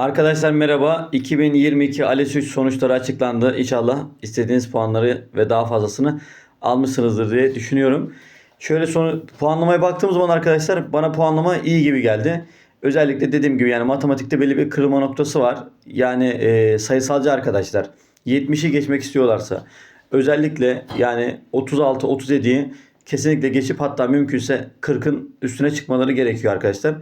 Arkadaşlar merhaba. 2022 ALES 3 sonuçları açıklandı. İnşallah istediğiniz puanları ve daha fazlasını almışsınızdır diye düşünüyorum. Şöyle sonu puanlamaya baktığım zaman arkadaşlar bana puanlama iyi gibi geldi. Özellikle dediğim gibi yani matematikte belli bir kırılma noktası var. Yani e, sayısalcı arkadaşlar 70'i geçmek istiyorlarsa özellikle yani 36 37'yi kesinlikle geçip hatta mümkünse 40'ın üstüne çıkmaları gerekiyor arkadaşlar.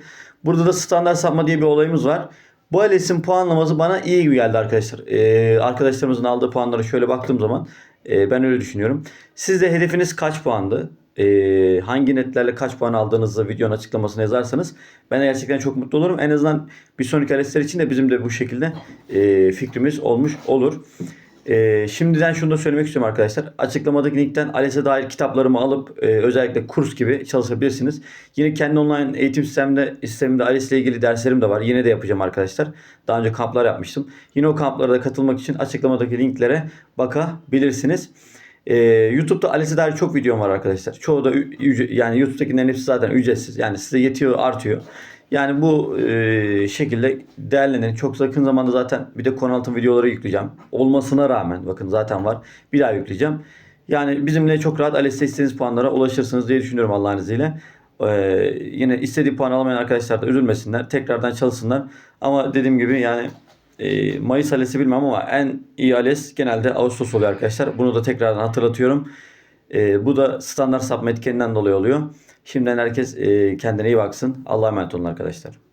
Burada da standart sapma diye bir olayımız var. Bu ALES'in puanlaması bana iyi gibi geldi arkadaşlar. Ee, arkadaşlarımızın aldığı puanlara şöyle baktığım zaman e, ben öyle düşünüyorum. Siz de hedefiniz kaç puandı? Ee, hangi netlerle kaç puan aldığınızı videonun açıklamasına yazarsanız ben de gerçekten çok mutlu olurum. En azından bir sonraki ALES'ler için de bizim de bu şekilde e, fikrimiz olmuş olur. Ee, şimdiden şunu da söylemek istiyorum arkadaşlar. Açıklamadaki linkten ALES'e dair kitaplarımı alıp e, özellikle kurs gibi çalışabilirsiniz. Yine kendi online eğitim sisteminde, sisteminde ALES ile ilgili derslerim de var. Yine de yapacağım arkadaşlar. Daha önce kamplar yapmıştım. Yine o kamplara da katılmak için açıklamadaki linklere bakabilirsiniz. Ee, YouTube'da ALES'e dair çok videom var arkadaşlar. Çoğu da yani YouTube'dakilerin hepsi zaten ücretsiz. Yani size yetiyor, artıyor. Yani bu e, şekilde değerlenin. Çok yakın zamanda zaten bir de konu altı videoları yükleyeceğim. Olmasına rağmen bakın zaten var. Bir daha yükleyeceğim. Yani bizimle çok rahat ALES'te istediğiniz puanlara ulaşırsınız diye düşünüyorum Allah'ın izniyle. Ee, yine istediği puan alamayan arkadaşlar da üzülmesinler. Tekrardan çalışsınlar. Ama dediğim gibi yani e, Mayıs ALES'i bilmem ama en iyi ALES genelde Ağustos oluyor arkadaşlar. Bunu da tekrardan hatırlatıyorum. E, bu da standart sapma etkeninden dolayı oluyor. Şimdiden herkes e, kendine iyi baksın. Allah'a emanet olun arkadaşlar.